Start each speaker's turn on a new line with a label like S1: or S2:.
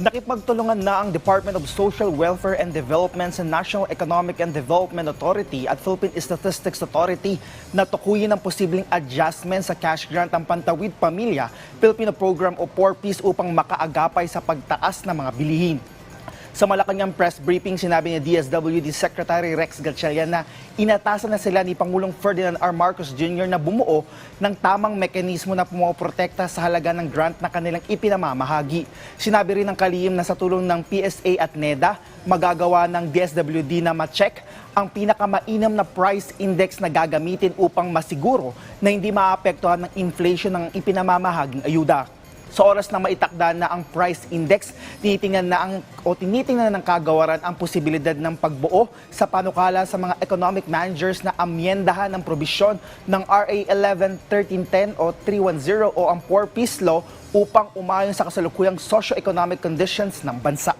S1: Nakipagtulungan na ang Department of Social Welfare and Development sa National Economic and Development Authority at Philippine Statistics Authority na tukuyin ang posibleng adjustment sa cash grant ng Pantawid Pamilya Filipino Program o 4Ps upang makaagapay sa pagtaas ng mga bilihin. Sa Malacanang press briefing, sinabi ni DSWD Secretary Rex Gatchalian na inatasan na sila ni Pangulong Ferdinand R. Marcos Jr. na bumuo ng tamang mekanismo na pumoprotekta sa halaga ng grant na kanilang ipinamamahagi. Sinabi rin ng kalihim na sa tulong ng PSA at NEDA, magagawa ng DSWD na ma-check ang pinakamainam na price index na gagamitin upang masiguro na hindi maapektuhan ng inflation ng ipinamamahaging ayuda. Sa oras na maitakda na ang price index, tinitingnan na ang o tinitingnan ng kagawaran ang posibilidad ng pagbuo sa panukala sa mga economic managers na amyendahan ng probisyon ng RA 111310 o 310 o ang 4 Piece Law upang umayon sa kasalukuyang socio-economic conditions ng bansa.